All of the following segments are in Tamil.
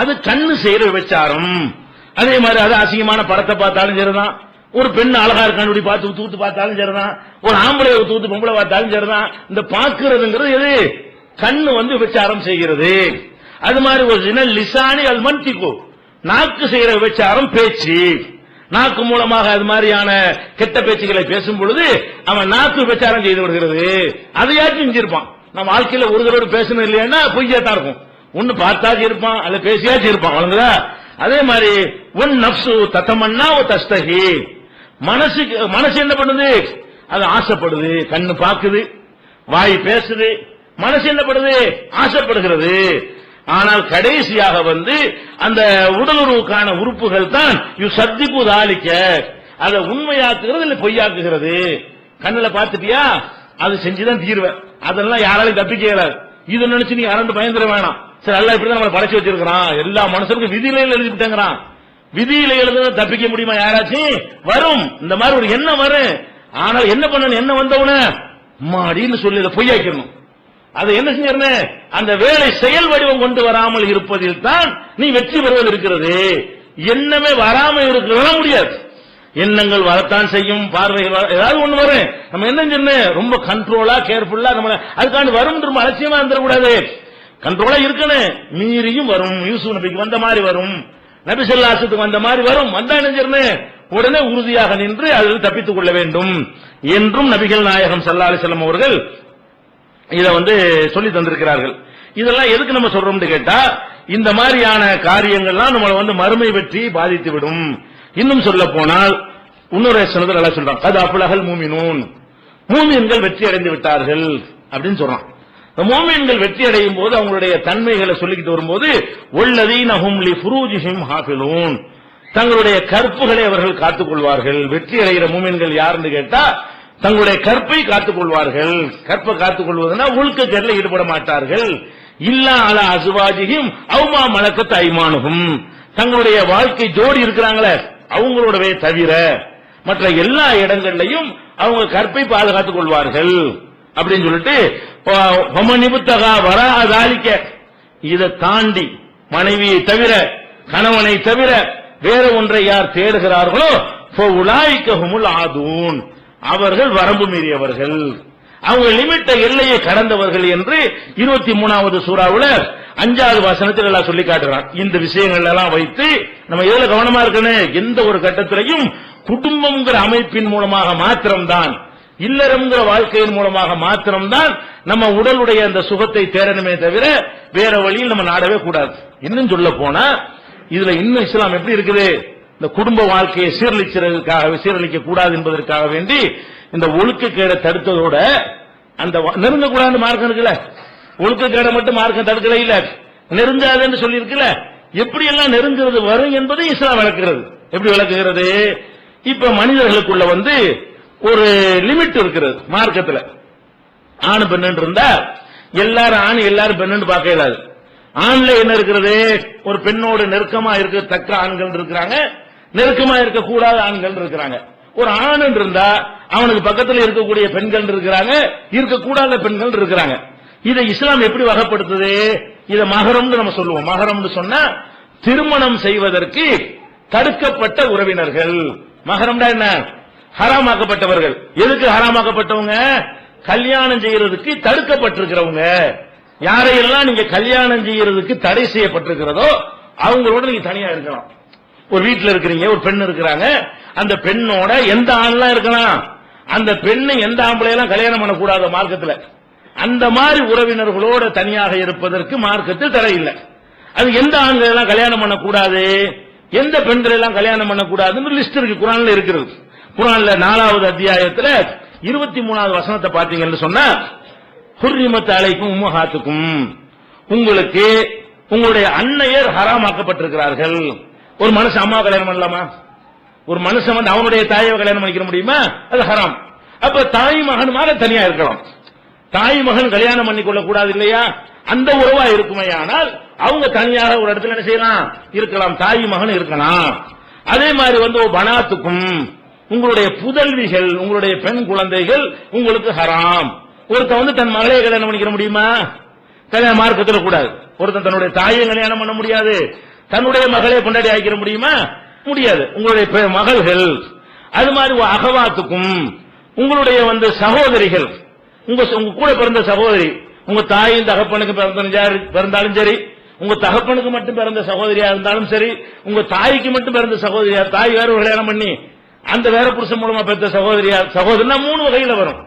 அது கண்ணு செய்யற விபச்சாரம். அதே மாதிரி அது அசிங்கமான படத்தை பார்த்தாலும் சரிதான். ஒரு பெண் அழகா இருக்கான்னு பார்த்து தூத்து பார்த்தாலும் சரிதான். ஒரு ஆம்பளை தூத்து பொம்பளை பார்த்தாலும் சரிதான். இந்த பாக்குறதுங்கிறது எது? கண்ணு வந்து விபச்சாரம் செய்கிறது. அது மாதிரி ஒரு சின்ன லிசானி அல் மன்திகோ. நாக்கு செய்யற விபச்சாரம் பேச்சு. நாக்கு மூலமாக அது மாதிரியான கெட்ட பேச்சுகளை பேசும் பொழுது அவன் நாக்கு விபச்சாரம் செய்து விடுகிறது. அதையாச்சும் செஞ்சிருப்பான். நம்ம வாழ்க்கையில ஒரு தடவை பேசணும் இல்லையான்னா பொய்யா தான் இருக்கும். ஒன்னு பார்த்தாச்சு இருப்பான் அல்ல பேசியாச்சும் இருப்பான் வழங்குதா அதே மாதிரி உன் நப்சு தத்தமன்னா ஓ தஸ்தகி மனசுக்கு மனசு என்ன பண்ணுது? அது ஆசைப்படுது கண்ணு பார்க்குது வாய் பேசுது மனசு என்ன பண்ணுது? ஆசைப்படுகிறது. ஆனால் கடைசியாக வந்து அந்த உடலுறவுக்கான உறுப்புகள் தான் யு சத்திப்பு தாளிக்க அதை உண்மையாக்குகிறது இல்லை பொய்யாக்குகிறது? கண்ணில் பார்த்துட்டியா? அது செஞ்சுதான் தீர்வேன். அதெல்லாம் யாராலையும் தப்பிக்க இயலாது. இது நினைச்சு நீ அரண்டு பயந்துட வேணாம். சரி அல்ல இப்படி நம்மளை படைச்சு வச்சிருக்கிறான். எல்லா மனுஷனுக்கும் விதியில எழுதிவிட்டேங்கிறான். விதியில எழுதுறது தப்பிக்க முடியுமா யாராச்சும்? வரும். இந்த மாதிரி ஒரு எண்ணம் வரும். ஆனால் என்ன பண்ணணும்? என்ன வந்தவன மாடின்னு சொல்லி இதை பொய்யாக்கணும் அதை என்ன செஞ்சிருந்தேன் அந்த வேலை செயல் வடிவம் கொண்டு வராமல் இருப்பதில் தான் நீ வெற்றி பெறுவது இருக்கிறது. எண்ணமே வராம இருக்கிறதா. முடியாது. எண்ணங்கள் வரத்தான் செய்யும். பார்வைகள் வர- ஏதாவது ஒண்ணு வரும். நம்ம என்ன சொன்னேன் ரொம்ப கண்ட்ரோலா கேர்ஃபுல்லா நம்ம அதுக்காண்டு வரும் ரொம்ப அலட்சியமா இருந்துடக்கூடாது. கண்ட்ரோலா இருக்கணும். மீறியும் வரும். யூசுப் நபிக்கு வந்த மாதிரி வரும். நபி சொல்லாசத்துக்கு வந்த மாதிரி வரும். வந்தா என்ன உடனே உறுதியாக நின்று அதில் தப்பித்துக் கொள்ள வேண்டும். என்றும் நபிகள் நாயகம் சல்லா அலிசல்லம் அவர்கள் இதை வந்து சொல்லி தந்திருக்கிறார்கள். இதெல்லாம் எதுக்கு நம்ம சொல்றோம்னு கேட்டா இந்த மாதிரியான காரியங்கள்லாம் நம்மளை வந்து மறுமை வெற்றி பாதித்து விடும். இன்னும் சொல்ல போனால் இன்னொரு சொன்னது நல்லா சொல்றான். அது அப்புலகல் மூமினூன். மூமியன்கள் வெற்றி அடைந்து விட்டார்கள் அப்படின்னு சொல்றான். இந்த வெற்றி அடையும் போது அவங்களுடைய தன்மைகளை சொல்லிக்கிட்டு வரும்போது உள்ளதீன ஹும்லி ஃபுரூஜிஹிம் ஹாஃபிலூன். தங்களுடைய கற்புகளை அவர்கள் காத்துக் கொள்வார்கள் வெற்றி அடைகிற மூமியன்கள் யாருன்னு கேட்டா தங்களுடைய கற்பை காத்துக் கொள்வார்கள் கற்பை காத்துக் கொள்வதுனா உள்கச்சரில் ஈடுபட மாட்டார்கள். இல்லா அல அசுவாஜியும் அவுமா மலக்கத்து ஐமானுகும் தங்களுடைய வாழ்க்கை ஜோடி இருக்கிறாங்களே அவங்களோடவே தவிர மற்ற எல்லா இடங்கள்லையும் அவங்க கற்பை பாதுகாத்துக் கொள்வார்கள் அப்படின்னு சொல்லிட்டு நிபுத்தகா வராதாலிக்க இதை தாண்டி மனைவியை தவிர கணவனை தவிர வேற ஒன்றை யார் தேடுகிறார்களோ உலாய்க்ககுமுல் ஆதூன். அவர்கள் வரம்பு மீறியவர்கள். அவங்க லிமிட்ட எல்லையை கடந்தவர்கள் என்று இருபத்தி மூணாவது சூறாவில் அஞ்சாவது வசனத்தில் எல்லாம் சொல்லி காட்டுறான். இந்த விஷயங்கள் எல்லாம் வைத்து நம்ம எதுல கவனமா இருக்கணும்? எந்த ஒரு கட்டத்திலையும் குடும்பம்ங்கிற அமைப்பின் மூலமாக மாத்திரம்தான். இல்லறம்ங்கிற வாழ்க்கையின் மூலமாக மாத்திரம்தான் நம்ம உடலுடைய அந்த சுகத்தை தேடணுமே தவிர வேற வழியில் நம்ம நாடவே கூடாது. இன்னும் சொல்ல போனா இதுல இன்னும் இஸ்லாம் எப்படி இருக்குது? இந்த குடும்ப வாழ்க்கையை சீரழிச்சதற்காக சீரழிக்க கூடாது என்பதற்காக வேண்டி இந்த ஒழுக்கக்கேடை தடுத்ததோட அந்த நெருங்க நெருங்கக்கூடாதுன்னு மார்க்கம் இருக்குல்ல? ஒழுக்கக்கேடை மட்டும் மார்க்கம் தடுக்கல இல்ல. நெருங்காதுன்னு சொல்லி இருக்குல்ல எப்படி எல்லாம் நெருங்குறது வரும் என்பதை இஸ்லாம் விளக்குகிறது. எப்படி விளக்குகிறது? இப்ப மனிதர்களுக்குள்ள வந்து ஒரு லிமிட் இருக்கிறது மார்க்கத்தில். ஆண் பெண்ணு இருந்தா எல்லாரும் ஆண் எல்லாரும் பெண்ணு பார்க்க இயலாது. ஆண்ல என்ன இருக்கிறது? ஒரு பெண்ணோடு நெருக்கமா இருக்கத்தக்க ஆண்கள் இருக்கிறாங்க. நெருக்கமா இருக்கக்கூடாத ஆண்கள் இருக்கிறாங்க. ஒரு ஆண் இருந்தா அவனுக்கு பக்கத்தில் இருக்கக்கூடிய பெண்கள் இருக்கிறாங்க இருக்கக்கூடாத பெண்கள் இருக்கிறாங்க. இதை இஸ்லாம் எப்படி வகைப்படுத்துது? இதை மகரம்னு நம்ம சொல்லுவோம். மகரம்னு சொன்னா திருமணம் செய்வதற்கு தடுக்கப்பட்ட உறவினர்கள். மகரம்னா என்ன? ஹராமாக்கப்பட்டவர்கள். எதுக்கு ஹராமாக்கப்பட்டவங்க? கல்யாணம் செய்யறதுக்கு தடுக்கப்பட்டிருக்கிறவங்க. யாரையெல்லாம் நீங்க கல்யாணம் செய்யறதுக்கு தடை செய்யப்பட்டிருக்கிறதோ அவங்களோட நீங்க தனியா இருக்கலாம். ஒரு வீட்டுல இருக்கிறீங்க ஒரு பெண் இருக்கிறாங்க அந்த பெண்ணோட எந்த ஆண்லாம் இருக்கலாம்? அந்த பெண்ணை எந்த ஆம்பளையெல்லாம் கல்யாணம் பண்ணக்கூடாத மார்க்கத்தில்? அந்த மாதிரி உறவினர்களோட தனியாக இருப்பதற்கு மார்க்கத்தில் தடை இல்லை. அது எந்த ஆண்கள் எல்லாம் கல்யாணம் பண்ணக்கூடாது? எந்த பெண்கள் எல்லாம் கல்யாணம் பண்ணக்கூடாதுன்னு லிஸ்ட் இருக்கு குரான்ல இருக்கிறது. குரான்ல நாலாவது அத்தியாயத்துல இருபத்தி மூணாவது வசனத்தை பாத்தீங்கன்னு சொன்னா ஹுர்ரிமத் அலைக்கும் உம்மஹாத்துக்கும். உங்களுக்கு உங்களுடைய அன்னையர் ஹராமாக்கப்பட்டிருக்கிறார்கள். ஒரு மனுஷன் அம்மா கல்யாணம் பண்ணலாமா? ஒரு மனுஷன் வந்து அவனுடைய தாயை கல்யாணம் பண்ணிக்க முடியுமா? அது ஹராம். அப்ப தாய் மகனுமாக தனியா இருக்கலாம். தாய் மகன் கல்யாணம் பண்ணி கொள்ள கூடாது இல்லையா? அந்த உறவா இருக்குமையானால் அவங்க தனியாக ஒரு இடத்துல என்ன செய்யலாம்? இருக்கலாம். தாய் மகன் இருக்கலாம். அதே மாதிரி வந்து பனாத்துக்கும். உங்களுடைய புதல்விகள் உங்களுடைய பெண் குழந்தைகள் உங்களுக்கு ஹராம். ஒருத்தன் வந்து தன் மகளே கல்யாணம் பண்ணிக்கிற முடியுமா? கல்யாண மார்க்கத்தில் கூடாது. ஒருத்தன் தன்னுடைய தாயை கல்யாணம் பண்ண முடியாது. தன்னுடைய மகளே கொண்டாடி ஆக்கிட முடியுமா? முடியாது. உங்களுடைய பெ- மகள்கள். அது மாதிரி அகவாத்துக்கும் உங்களுடைய வந்து சகோதரிகள் உங்க உங்க கூட பிறந்த சகோதரி உங்க தாயின் தகப்பனுக்கு பிறந்தாலும் சரி- பிறந்தாலும் சரி உங்க தகப்பனுக்கு மட்டும் பிறந்த சகோதரியா இருந்தாலும் சரி உங்க தாய்க்கு மட்டும் பிறந்த சகோதரியா தாய் ஒரு கல்யாணம் பண்ணி அந்த வேற புருஷன் மூலமா பெற்ற சகோதரியா? சகோதரினா மூணு வகையில வரும்.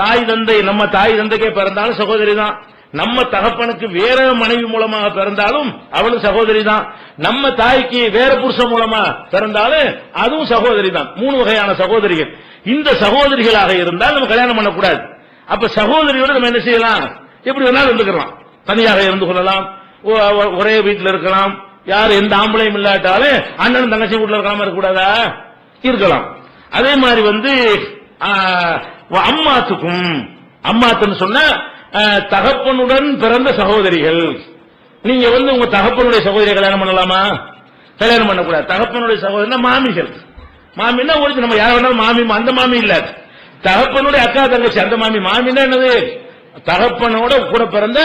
தாய் தந்தை நம்ம தாய் தந்தைக்கே பிறந்தாலும் சகோதரி தான். நம்ம தகப்பனுக்கு வேற மனைவி மூலமாக பிறந்தாலும் அவளும் சகோதரி தான். நம்ம தாய்க்கு வேற புருஷன் மூலமா பிறந்தாலும் அதுவும் சகோதரி தான். மூணு வகையான சகோதரிகள். இந்த சகோதரிகளாக இருந்தால் நம்ம கல்யாணம் பண்ணக்கூடாது. அப்ப சகோதரியோட நம்ம என்ன செய்யலாம்? எப்படி வேணாலும் இருந்துக்கலாம். தனியாக இருந்து கொள்ளலாம். ஒரே வீட்டில் இருக்கலாம். யார் எந்த ஆம்பளையும் இல்லாட்டாலும் அண்ணன் தங்கச்சி வீட்டில் இருக்காம இருக்கக்கூடாதா? இருக்கலாம். அதே மாதிரி வந்து அம்மாத்துக்கும் அம்மாத்துன்னு சொன்னா தகப்பனுடன் பிறந்த சகோதரிகள். நீங்க வந்து உங்க தகப்பனுடைய சகோதரியை கல்யாணம் பண்ணலாமா? கல்யாணம் பண்ணக்கூடாது. தகப்பனுடைய சகோதரினா மாமிகள் மாமின்னா ஒரு நம்ம யார் வேணாலும் மாமி அந்த மாமி இல்ல. தகப்பனுடைய அக்கா தங்கச்சி அந்த மாமி. மாமின்னா என்னது? தகப்பனோட கூட பிறந்த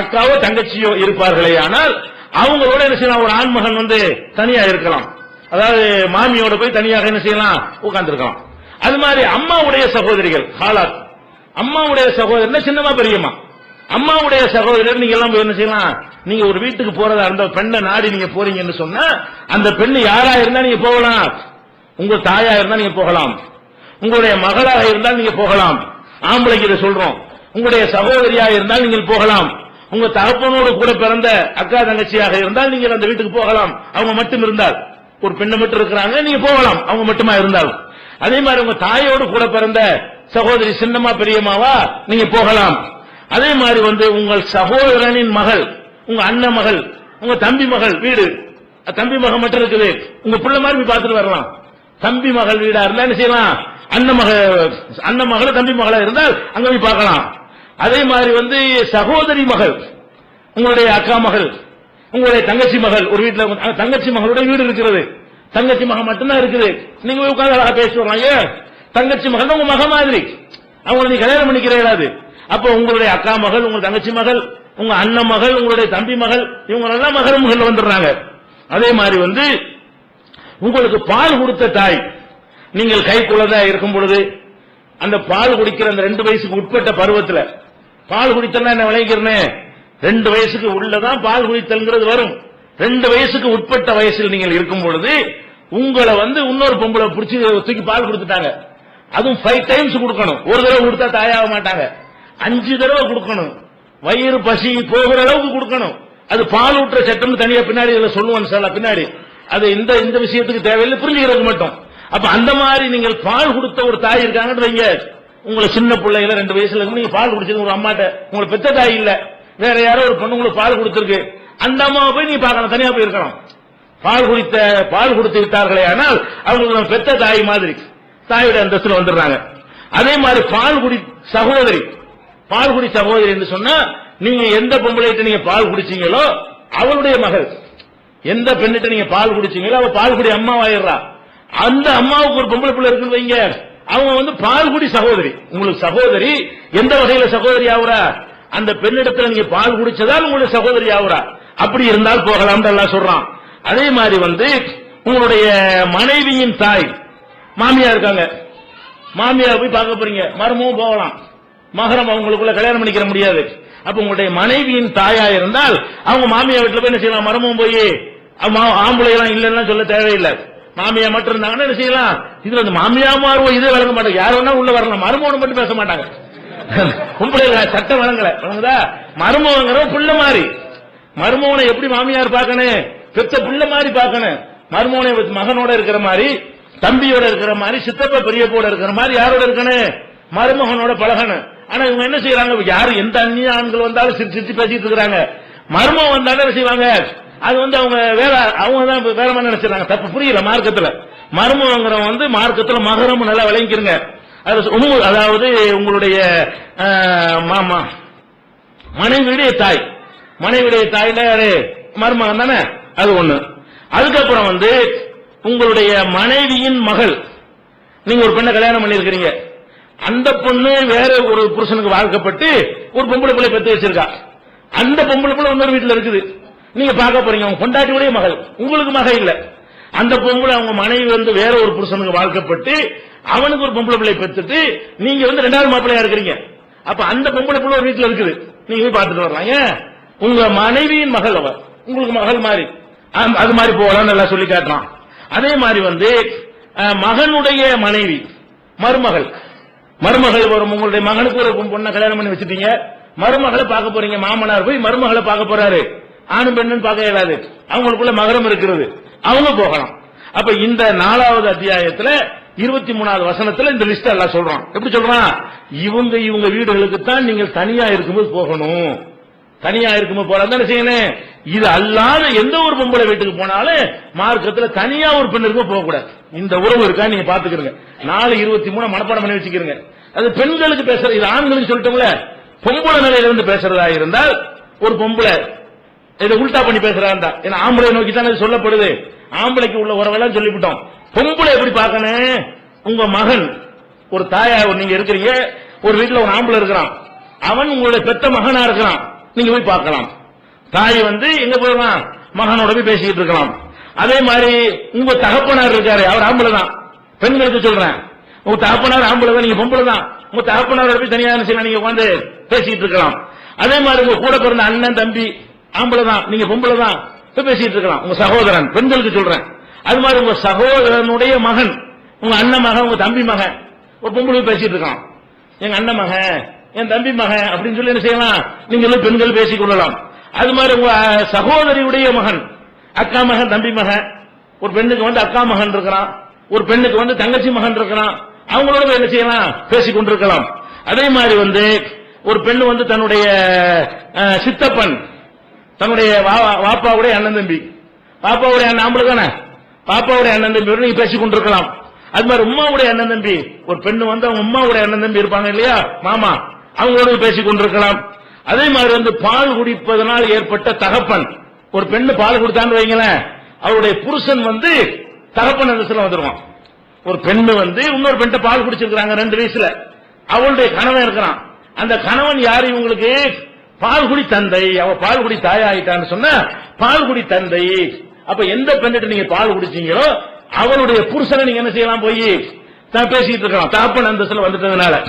அக்காவோ தங்கச்சியோ இருப்பார்களே. ஆனால் அவங்களோட என்ன செய்யலாம்? ஒரு ஆண்மகன் வந்து தனியா இருக்கலாம். அதாவது மாமியோட போய் தனியாக என்ன செய்யலாம்? உட்கார்ந்துருக்கலாம் அது மாதிரி அம்மாவுடைய சகோதரிகள் ஹாலாத். அம்மாவுடைய சகோதரன் சின்னமா பெரியம்மா? அம்மாவுடைய சகோதரர் நீங்க எல்லாம் போய் என்ன செய்யலாம்? நீங்க ஒரு வீட்டுக்கு போறதா இருந்த பெண்ணை நாடி நீங்க போறீங்கன்னு சொன்னா அந்த பெண்ணு யாரா இருந்தா நீங்க போகலாம்? உங்க தாயா இருந்தா நீங்க போகலாம். உங்களுடைய மகளாக இருந்தால் நீங்க போகலாம். ஆம்பளைக்கு இதை சொல்றோம். உங்களுடைய சகோதரியா இருந்தால் நீங்கள் போகலாம். உங்க தகப்பனோடு கூட பிறந்த அக்கா தங்கச்சியாக இருந்தால் நீங்கள் அந்த வீட்டுக்கு போகலாம். அவங்க மட்டும் இருந்தால். ஒரு பெண்ணை மட்டும் இருக்கிறாங்க நீங்க போகலாம். அவங்க மட்டுமா இருந்தாலும். அதே மாதிரி உங்க தாயோடு கூட பிறந்த சகோதரி சின்னம்மா பெரியம்மாவா நீங்க போகலாம். அதே மாதிரி வந்து உங்கள் சகோதரனின் மகள் உங்க அண்ணன் மகள் உங்க தம்பி மகள் வீடு. தம்பி மகள் மட்டும் இருக்குது. உங்க பிள்ளை மாதிரி போய் பார்த்துட்டு வரலாம். தம்பி மகள் வீடா இருந்தா என்ன செய்யலாம்? அண்ணன் மக அண்ணன் மகள் தம்பி மகளா இருந்தால் அங்க போய் பார்க்கலாம். அதே மாதிரி வந்து சகோதரி மகள் உங்களுடைய அக்கா மகள் உங்களுடைய தங்கச்சி மகள் ஒரு வீட்டுல தங்கச்சி மகளுடைய வீடு இருக்கிறது. தங்கச்சி மகன் மட்டும்தான் இருக்குது. நீங்க போய் உட்கார்ந்து அழகா பேசுவாங்க ஏன்? தங்கச்சி மகள் உங்க மக மாதிரி. அவங்களை நீ கல்யாணம் பண்ணிக்கிறீங்களா அப்ப உங்களுடைய அக்கா மகள் உங்க தங்கச்சி மகள் உங்க அண்ணன் மகள் உங்களுடைய தம்பி மகள் இவங்க எல்லாம் மகரமுகள் வந்துடுறாங்க. அதே மாதிரி வந்து உங்களுக்கு பால் கொடுத்த தாய் நீங்கள் கை குழந்தை இருக்கும் பொழுது அந்த பால் குடிக்கிற அந்த ரெண்டு வயசுக்கு உட்பட்ட பருவத்தில் பால் குடித்தல்னா என்ன விளைக்கிறேன்னு ரெண்டு வயசுக்கு உள்ளதான் பால் குடித்தல்ங்கிறது வரும். ரெண்டு வயசுக்கு உட்பட்ட வயசில் நீங்கள் இருக்கும் பொழுது உங்களை வந்து இன்னொரு பொம்பளை பிடிச்சி தூக்கி பால் கொடுத்துட்டாங்க. அதுவும் ஃபைவ் டைம்ஸ் கொடுக்கணும். ஒரு தடவை கொடுத்தா தாயாக மாட்டாங்க. அஞ்சு தடவை கொடுக்கணும். வயிறு பசி போகிற அளவுக்கு கொடுக்கணும். அது பால் ஊற்ற சட்டம் தனியா பின்னாடி இதில் சொல்லுவாங்க சார் பின்னாடி. அது இந்த இந்த விஷயத்துக்கு தேவையில்லை புரிஞ்சுக்கிறதுக்கு மட்டும். அப்ப அந்த மாதிரி நீங்கள் பால் கொடுத்த ஒரு தாய் இருக்காங்கன்னு வைங்க. உங்களை சின்ன பிள்ளைகள ரெண்டு வயசுல இருந்து நீங்க பால் குடிச்சது ஒரு அம்மாட்ட. உங்களை பெத்த தாய் இல்லை. வேற யாரோ ஒரு பொண்ணு உங்களுக்கு பால் கொடுத்திருக்கு. அந்த அம்மாவை போய் நீ பார்க்கணும் தனியா போய் இருக்கணும். பால் குடித்த பால் கொடுத்து விட்டார்களே ஆனால் அவங்களுக்கு பெத்த தாய் மாதிரி தாயோட அந்தஸ்துல வந்துடுறாங்க. அதே மாதிரி பால் குடி சகோதரி பால் குடி சகோதரி என்று சொன்னா நீங்க எந்த பொம்பளைகிட்ட நீங்க பால் குடிச்சீங்களோ அவளுடைய மகள் எந்த பெண்ணிட்ட நீங்க பால் குடிச்சீங்களோ அவ பால் குடி அம்மாவாயிடுறா. அந்த அம்மாவுக்கு ஒரு பொம்பளை பிள்ளை இருக்குன்னு வைங்க. அவங்க வந்து பால் குடி சகோதரி. உங்களுக்கு சகோதரி எந்த வகையில சகோதரி ஆகுறா? அந்த பெண்ணிடத்தில் நீங்க பால் குடிச்சதால் உங்களுடைய சகோதரி ஆகுறா அப்படி இருந்தால் போகலாம் எல்லாம் சொல்றான். அதே மாதிரி வந்து உங்களுடைய மனைவியின் தாய் மாமியா இருக்காங்க. மாமியார் போய் பார்க்க போறீங்க. மருமவும் போகலாம். மகரம் அவங்களுக்குள்ள கல்யாணம் பண்ணிக்கிற முடியாது. அப்ப உங்களுடைய மனைவியின் தாயா இருந்தால் அவங்க மாமியா வீட்டுல போய் என்ன செய்யலாம்? மரமும் போய் ஆம்பளை எல்லாம் இல்லைன்னா சொல்ல தேவையில்லை. மாமியா மட்டும் இருந்தாங்கன்னா என்ன செய்யலாம்? இதுல அந்த மாமியா மாறுவோம் இதே வழங்க மாட்டாங்க. யார் வேணா உள்ள வரலாம். மருமகனை மட்டும் பேச மாட்டாங்க. கும்பலை சட்டம் வழங்கல. வழங்குதா? மருமவங்கிற புள்ள மாதிரி. மருமகனை எப்படி மாமியார் பார்க்கணும்? பெத்த புள்ள மாதிரி பார்க்கணும். மருமகனை மகனோட இருக்கிற மாதிரி தம்பியோட இருக்கிற மாதிரி சித்தப்பா பெரியப்போட இருக்கிற மாதிரி யாரோட இருக்கணும்? மருமகனோட பழகணும். ஆனா இவங்க என்ன செய்யறாங்க? யாரு எந்த அந்நிய ஆண்கள் வந்தாலும் சிரிச்சு சிரிச்சு பேசிட்டு இருக்கிறாங்க. மர்மம் வந்தாலும் என்ன செய்வாங்க? அது வந்து அவங்க வேற அவங்க தான் வேற மாதிரி நினைச்சிடறாங்க. தப்பு புரியல மார்க்கத்துல. மருமகங்கிறவன் வந்து மார்க்கத்துல மகரம் நல்லா விளங்கிக்கிறங்க உம்மு- அதாவது உங்களுடைய மாமா மனைவியுடைய தாய். மனைவியுடைய தாயில மருமகன் தானே? அது ஒண்ணு. அதுக்கப்புறம் வந்து உங்களுடைய மனைவியின் மகள். நீங்க ஒரு பெண்ணை கல்யாணம் பண்ணிருக்கிறீங்க அந்த பொண்ணு வேற ஒரு புருஷனுக்கு வாழ்க்கப்பட்டு ஒரு பொம்பளை பிள்ளை பெற்று வச்சிருக்கா. அந்த பொம்பளை பிள்ளை இன்னொரு வீட்டுல இருக்குது. நீங்க பார்க்க போறீங்க. உங்க பொண்டாட்டியுடைய மகள். உங்களுக்கு மகள் இல்லை. அந்த பொம்பளை அவங்க மனைவி வந்து வேற ஒரு புருஷனுக்கு வாழ்க்கப்பட்டு அவனுக்கு ஒரு பொம்பளை பிள்ளை பெற்றுட்டு நீங்க வந்து ரெண்டாவது மாப்பிள்ளையா இருக்கிறீங்க. அப்ப அந்த பொம்பளை பிள்ளை ஒரு வீட்டுல இருக்குது. நீங்க போய் பார்த்துட்டு வரலாம். ஏன்? உங்க மனைவியின் மகள் அவர் உங்களுக்கு மகள் மாதிரி. அது மாதிரி போகலாம் நல்லா சொல்லி காட்டுறான். அதே மாதிரி வந்து மகனுடைய மனைவி மருமகள். மருமகள் வரும். உங்களுடைய மகனுக்கு ஒரு பொண்ணை கல்யாணம் பண்ணி வச்சுட்டீங்க. மருமகளை பார்க்க போறீங்க. மாமனார் போய் மருமகளை பார்க்க போறாரு. ஆணும் பெண்ணும் பார்க்க இயலாது. அவங்களுக்குள்ள மகரம் இருக்கிறது. அவங்க போகலாம் அப்ப இந்த நாலாவது அத்தியாயத்துல இருபத்தி மூணாவது வசனத்துல இந்த லிஸ்ட் எல்லாம் சொல்றான். எப்படி சொல்றான்? இவங்க இவங்க வீடுகளுக்கு தான் நீங்கள் தனியா இருக்கும்போது போகணும். தனியா இருக்கும்போது போறா என்ன செய்யணும்? இது அல்லாத எந்த ஒரு பொம்பளை வீட்டுக்கு போனாலும் மார்க்கத்துல தனியா ஒரு பெண் இருக்கும் போகக்கூடாது. இந்த உறவு இருக்கா நீங்க பாத்துக்கிறீங்க நாலு இருபத்தி மூணு மனப்பாடம் பண்ணி வச்சுக்கிறீங்க அது பெண்களுக்கு பேசுறது இது ஆண்களுக்கு சொல்லிட்டோம்ல பொம்பளை நிலையில இருந்து பேசுறதா இருந்தால் ஒரு பொம்பளை இதை உல்டா பண்ணி பேசுறா ஏன்னா ஆம்பளை நோக்கி தான் அது சொல்லப்படுது. ஆம்பளைக்கு உள்ள உறவெல்லாம் சொல்லிவிட்டோம். பொம்பளை எப்படி பார்க்கணும்? உங்க மகன் ஒரு தாயா நீங்க இருக்கிறீங்க. ஒரு வீட்டுல ஒரு ஆம்பளை இருக்கிறான். அவன் உங்களுடைய பெத்த மகனா இருக்கிறான். நீங்க போய் பார்க்கலாம். தாய் வந்து எங்க போயிடலாம் மகனோட போய் பேசிக்கிட்டு இருக்கலாம். அதே மாதிரி உங்க தகப்பனார் இருக்காரு. அவர் ஆம்பளை தான். பெண்களுக்கு சொல்றேன். உங்க தகப்பனார் ஆம்பளை தான் நீங்க பொம்பளை தான். உங்க தகப்பனார் போய் தனியாக செய்யலாம்? நீங்க உட்காந்து பேசிக்கிட்டு இருக்கலாம். அதே மாதிரி உங்க கூட பிறந்த அண்ணன் தம்பி ஆம்பளை தான் நீங்க பொம்பளை தான் பேசிட்டு இருக்கலாம். உங்க சகோதரன் பெண்களுக்கு சொல்றேன். அது மாதிரி உங்க சகோதரனுடைய மகன் உங்க அண்ணன் மகன் உங்க தம்பி மகன் ஒரு பொம்பளை பேசிட்டு இருக்கான் எங்க அண்ணன் மகன் என் தம்பி மகன் அப்படின்னு சொல்லி என்ன செய்யலாம்? நீங்களும் பெண்கள் பேசிக் கொள்ளலாம். அது மாதிரி உங்க சகோதரியுடைய மகன் அக்கா மகன் தம்பி மகன் ஒரு பெண்ணுக்கு வந்து அக்கா மகன் இருக்கிறான். ஒரு பெண்ணுக்கு வந்து தங்கச்சி மகன் இருக்கிறான். அவங்களோட என்ன செய்யலாம்? பேசிக் கொண்டிருக்கலாம். அதே மாதிரி வந்து ஒரு பெண் வந்து தன்னுடைய சித்தப்பன் தன்னுடைய வாப்பாவுடைய அண்ணன் தம்பி. பாப்பாவுடைய அண்ணன் ஆம்பளை தானே? பாப்பாவுடைய அண்ணன் தம்பி நீங்க பேசிக் கொண்டிருக்கலாம். அது மாதிரி உமாவுடைய அண்ணன் தம்பி ஒரு பெண்ணு வந்து அவங்க உமாவுடைய அண்ணன் தம்பி இருப்பாங்க இல்லையா? மாமா அவங்களோட பேசிக் கொண்டிருக்கலாம். அதே மாதிரி வந்து பால் குடிப்பதனால் ஏற்பட்ட தகப்பன். ஒரு பெண்ணு பால் கொடுத்தான்னு வைங்களேன் அவருடைய புருஷன் வந்து தகப்பன் அந்தஸ்துல வந்துருவான். ஒரு பெண்ணு வந்து இன்னொரு பெண்ணை பால் குடிச்சிருக்கிறாங்க ரெண்டு வயசுல. அவளுடைய கணவன் இருக்கிறான். அந்த கணவன் யாரு இவங்களுக்கு? பால்குடி தந்தை அவ பால்குடி தாயாயிட்டான்னு சொன்னா பால்குடி தந்தை அப்ப எந்த பெண்ணிட்ட நீங்க பால் குடிச்சீங்களோ அவருடைய புருஷனை நீங்க என்ன செய்யலாம் போய்? தான் பேசிட்டு இருக்கலாம். தாப்பன் அந்தஸ்துல வந்துட்டதுனால.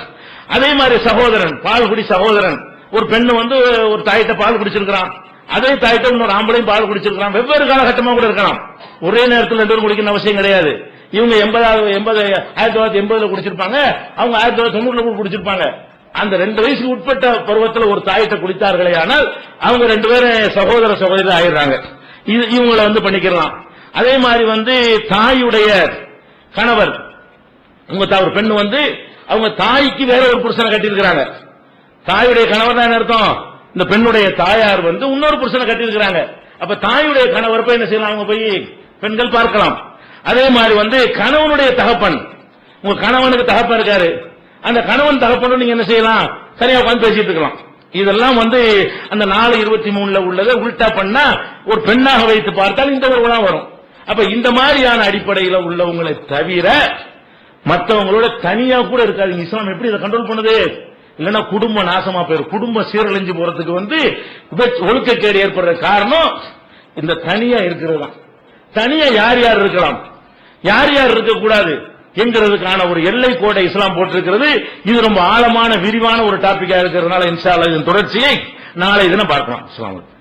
அதே மாதிரி சகோதரன் பால்குடி சகோதரன். ஒரு பெண்ணு வந்து ஒரு தாயிட்ட பால் குடிச்சிருக்கிறான். அதே தாயிட்ட இன்னொரு ஆம்பளையும் பால் குடிச்சிருக்கிறான். வெவ்வேறு காலகட்டமா கூட இருக்கலாம். ஒரே நேரத்தில் ரெண்டு பேரும் குடிக்கணும் அவசியம் கிடையாது. இவங்க எண்பதாவது எண்பது ஆயிரத்தி தொள்ளாயிரத்தி எண்பதுல குடிச்சிருப்பாங்க. அவங்க ஆயிரத்தி தொள்ளாயிரத்தி தொண்ணூறுல குடிச்சிருப்பாங்க. அந்த ரெண்டு வயசுக்கு உட்பட்ட பருவத்தில் ஒரு தாயிட்ட குடித்தார்களே ஆனால் அவங்க ரெண்டு பேரும் சகோதர சகோதரி ஆயிடுறாங்க. இது இவங்களை வந்து பண்ணிக்கலாம் அதே மாதிரி வந்து தாயுடைய கணவர் உங்க ஒரு பெண் வந்து அவங்க தாய்க்கு வேற ஒரு புருஷனை கட்டியிருக்கிறாங்க. தாயுடைய கணவர் தான் என்ன அர்த்தம்? இந்த பெண்ணுடைய தாயார் வந்து இன்னொரு புருஷனை கட்டியிருக்கிறாங்க. அப்ப தாயுடைய கணவர் போய் என்ன செய்யலாம்? அவங்க போய் பெண்கள் பார்க்கலாம். அதே மாதிரி வந்து கணவனுடைய தகப்பன் உங்க கணவனுக்கு தகப்பன் இருக்காரு. அந்த கணவன் தகப்பனும் நீங்க என்ன செய்யலாம்? சரியா உட்காந்து பேசிட்டு இருக்கலாம். இதெல்லாம் வந்து அந்த நாலு இருபத்தி மூணுல உள்ளதை உள்டா பண்ணா ஒரு பெண்ணாக வைத்து பார்த்தால் இந்த உறவுலாம் வரும். அப்ப இந்த மாதிரியான அடிப்படையில உள்ளவங்களை தவிர மற்றவங்களோட தனியா கூட இருக்காது. இஸ்லாம் எப்படி இதை கண்ட்ரோல் பண்ணுது? இல்லைன்னா குடும்ப நாசமா போயிடும் குடும்ப சீரழிஞ்சு போறதுக்கு வந்து ஒழுக்கக்கேடு ஏற்படுற காரணம் இந்த தனியா இருக்கிறது தான். தனியா யார் யார் இருக்கலாம்? யார் யார் இருக்கக்கூடாது? என்கிறதுக்கான ஒரு எல்லை கோடை இஸ்லாம் போட்டிருக்கிறது. இது ரொம்ப ஆழமான விரிவான ஒரு டாபிக்கா இருக்கிறதுனால இன்ஷா இதன் தொடர்ச்சியை நாளை தினம் பார்க்கலாம். இஸ்லாமுக்கு